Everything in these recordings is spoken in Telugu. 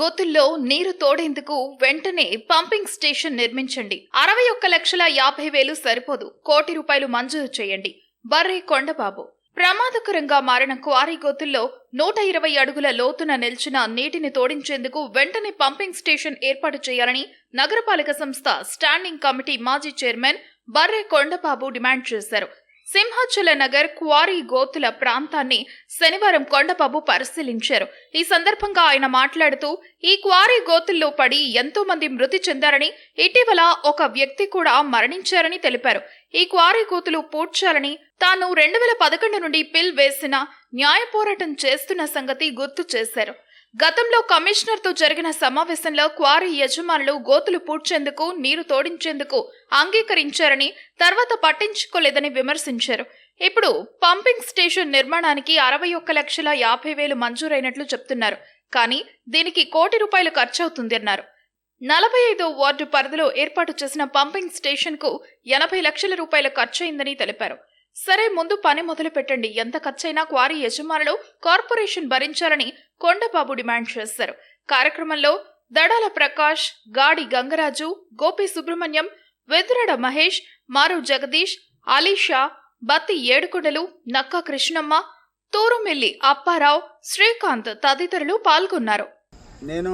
గోతుల్లో నీరు తోడేందుకు వెంటనే పంపింగ్ స్టేషన్ నిర్మించండి. అరవై ఒక్క లక్షల యాభై వేలు సరిపోదు. కోటి రూపాయలు మంజూరు చేయండి. బర్రే కొండబాబు. ప్రమాదకరంగా మారిన క్వారీ గోతుల్లో నూట ఇరవై అడుగుల లోతున నిలిచిన నీటిని తోడించేందుకు వెంటనే పంపింగ్ స్టేషన్ ఏర్పాటు చేయాలని నగరపాలక సంస్థ స్టాండింగ్ కమిటీ మాజీ చైర్మన్ బర్రే కొండబాబు డిమాండ్ చేశారు. సింహాచల నగర్ క్వారీ గోతుల ప్రాంతాన్ని శనివారం కొండబాబు పరిశీలించారు. ఈ సందర్భంగా ఆయన మాట్లాడుతూ ఈ క్వారీ గోతుల్లో పడి ఎంతో మంది మృతి చెందారని ఇటీవల ఒక వ్యక్తి కూడా మరణించారని తెలిపారు. ఈ క్వారీ గోతులు పూడ్చాలని తాను రెండు వేల పదకొండు నుండి పిల్ వేసిన న్యాయ పోరాటం చేస్తున్న సంగతి గుర్తు చేశారు. గతంలో కమిషనర్తో జరిగిన సమావేశంలో క్వారీ యజమానులు గోతులు పూడ్చేందుకు నీరు తోడించేందుకు అంగీకరించారని తర్వాత పట్టించుకోలేదని విమర్శించారు. ఇప్పుడు పంపింగ్ స్టేషన్ నిర్మాణానికి అరవై ఒక్క లక్షల యాభై వేలు మంజూరైనట్లు చెప్తున్నారు. కానీ దీనికి కోటి రూపాయలు ఖర్చవుతుంది అన్నారు. నలభై ఐదో వార్డు పరిధిలో ఏర్పాటు చేసిన పంపింగ్ స్టేషన్కు ఎనభై లక్షల రూపాయలు ఖర్చయిందని తెలిపారు. సరే ముందు పని మొదలు పెట్టండి ఎంత ఖర్చైనా క్వారీ యజమానులు కార్పొరేషన్ భరించాలని కొండబాబు డిమాండ్ చేశారు కార్యక్రమంలో దడాల ప్రకాష్ గాడి గంగరాజు గోపి సుబ్రహ్మణ్యం వెదురడ మహేష్ మారు జగదీష్ అలీషా బత్తి ఏడుకొండలు నక్క కృష్ణమ్మ తూరుమెల్లి అప్పారావు శ్రీకాంత్ తదితరులు పాల్గొన్నారు. నేను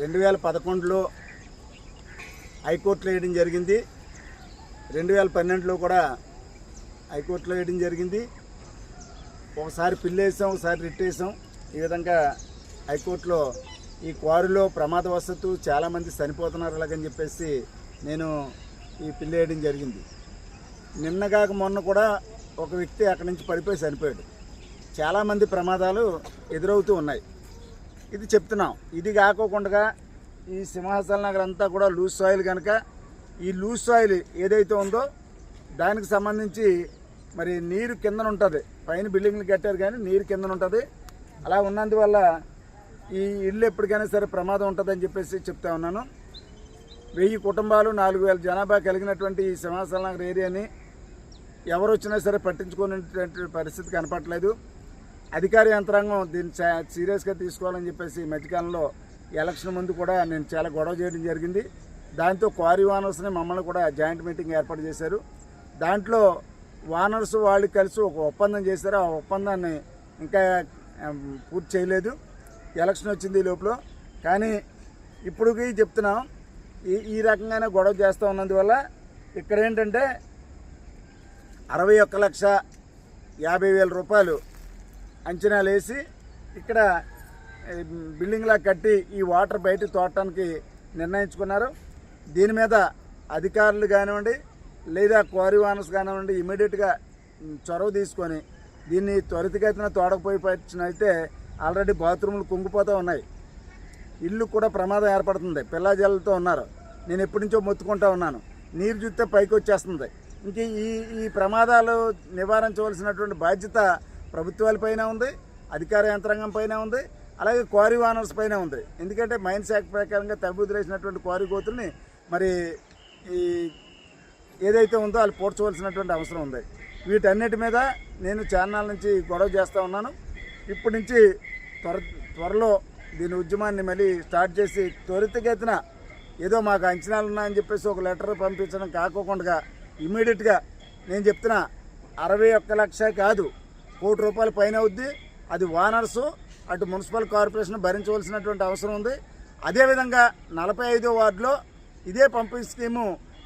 రెండు వేల పదకొండులో హైకోర్టులో వేయడం జరిగింది. రెండు వేల పన్నెండులో కూడా హైకోర్టులో వేయడం జరిగింది. ఒకసారి పిల్లేసాం ఒకసారి రిట్టేసాం. ఈ విధంగా హైకోర్టులో ఈ క్వారీలో ప్రమాదవశత్తు చాలామంది చనిపోతున్నారు అలాగని చెప్పేసి నేను ఈ పిల్లేయడం జరిగింది. నిన్నగాక మొన్న కూడా ఒక వ్యక్తి అక్కడి నుంచి పడిపోయి చనిపోయాడు. చాలామంది ప్రమాదాలు ఎదురవుతూ ఉన్నాయి. ఇది చెప్తున్నాం. ఇది కాకోకుండా ఈ సింహాచల నగర్ అంతా కూడా లూజ్ సాయిల్ కనుక ఈ లూజ్ సాయిల్ ఏదైతే ఉందో దానికి సంబంధించి మరి నీరు కిందన ఉంటుంది. పైన బిల్డింగ్లు కట్టారు కానీ నీరు కిందన ఉంటుంది. అలా ఉన్నందువల్ల ఈ ఇల్లు ఎప్పటికైనా సరే ప్రమాదం ఉంటుందని చెప్పేసి చెప్తా ఉన్నాను. వెయ్యి కుటుంబాలు నాలుగు వేల జనాభా కలిగినటువంటి ఈ సింహాచల నగర్ ఏరియాని ఎవరు వచ్చినా సరే పట్టించుకునేటువంటి పరిస్థితి కనపట్లేదు అధికార యంత్రాంగం దీన్ని చా- సీరియస్గా తీసుకోవాలని చెప్పేసి ఈ మధ్యకాలంలో ఎలక్షన్ ముందు కూడా నేను చాలా గొడవ చేయడం జరిగింది. దాంతో క్వారీ వానర్స్ని మమ్మల్ని కూడా జాయింట్ మీటింగ్ ఏర్పాటు చేశారు. దాంట్లో వానర్స్ వాళ్ళు కలిసి ఒక ఒప్పందం చేశారు. ఆ ఒప్పందాన్ని ఇంకా పూర్తి చేయలేదు. ఎలక్షన్ వచ్చింది ఈ లోపల. కానీ ఇప్పటికి చెప్తున్నాం ఈ ఈ రకంగానే గొడవ చేస్తూ ఉన్నందువల్ల ఇక్కడ ఏంటంటే అరవై ఒక్క లక్ష యాభై వేల రూపాయలు అంచనాలు వేసి ఇక్కడ బిల్డింగ్లా కట్టి ఈ వాటర్ బయట తోడటానికి నిర్ణయించుకున్నారు. దీని మీద అధికారులు కానివ్వండి లేదా క్వారీ వానర్స్ కానివ్వండి ఇమీడియట్గా చొరవ తీసుకొని దీన్ని త్వరితగతిన తోడకపోయి అయితే ఆల్రెడీ బాత్రూములు కుంగిపోతూ ఉన్నాయి. ఇల్లు కూడా ప్రమాదం ఏర్పడుతుంది. పిల్లాజల్లతో ఉన్నారు. నేను ఎప్పటి నుంచో మొత్తుకుంటా ఉన్నాను. నీరు చూస్తే పైకి వచ్చేస్తుంది. ఇంక ఈ ఈ ప్రమాదాలు నివారించవలసినటువంటి బాధ్యత ప్రభుత్వాలపైన ఉంది అధికార యంత్రాంగం పైన ఉంది అలాగే క్వారీ వానర్స్ పైన ఉంది. ఎందుకంటే మైన్స్ యాక్ట్ ప్రకారంగా తగ్గుదిరేసినటువంటి క్వారీ కోతుల్ని మరి ఈ ఏదైతే ఉందో వాళ్ళు పోడ్చవలసినటువంటి అవసరం ఉంది. వీటన్నిటి మీద నేను చాన్నాళ్ళ నుంచి గొడవ చేస్తూ ఉన్నాను. ఇప్పటి నుంచి త్వర త్వరలో దీని ఉద్యమాన్ని మళ్ళీ స్టార్ట్ చేసి త్వరితగతిన ఏదో మాకు అంచనాలు ఉన్నాయని చెప్పేసి ఒక లెటర్ పంపించడం కాకోకుండా ఇమీడియట్గా నేను చెప్తున్నా అరవై ఒక్క లక్ష కాదు కోటి రూపాయల పైన అవుద్ది. అది ఓనర్సు అటు మున్సిపల్ కార్పొరేషన్ భరించవలసినటువంటి అవసరం ఉంది. అదేవిధంగా నలభై ఐదో వార్డులో ఇదే పంపింగ్ స్కీము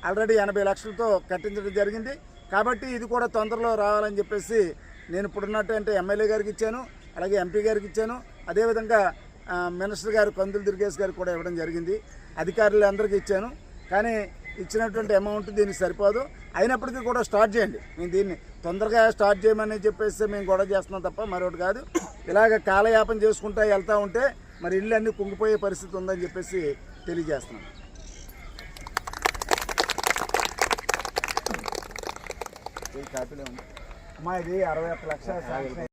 ఆల్రెడీ ఎనభై లక్షలతో కట్టించడం జరిగింది. కాబట్టి ఇది కూడా తొందరలో రావాలని చెప్పేసి నేను ఇప్పుడున్నటువంటి ఎమ్మెల్యే గారికి ఇచ్చాను అలాగే ఎంపీ గారికి ఇచ్చాను. అదేవిధంగా మినిస్టర్ గారు కందులు దుర్గేష్ గారికి కూడా ఇవ్వడం జరిగింది. అధికారులు అందరికీ ఇచ్చాను. కానీ ఇచ్చినటువంటి అమౌంట్ దీనికి సరిపోదు. అయినప్పటికీ కూడా స్టార్ట్ చేయండి. మేము దీన్ని తొందరగా స్టార్ట్ చేయమని చెప్పేసి మేము గొడవ చేస్తున్నాం తప్ప మరొకటి కాదు. ఇలాగ కాలయాపన చేసుకుంటా వెళ్తూ ఉంటే మరి ఇల్లు అన్నీ కుంగిపోయే పరిస్థితి ఉందని చెప్పేసి తెలియజేస్తున్నాను కాపీలో ఉంది. అమ్మా ఇది అరవై ఒక్క లక్ష శాంక్షన్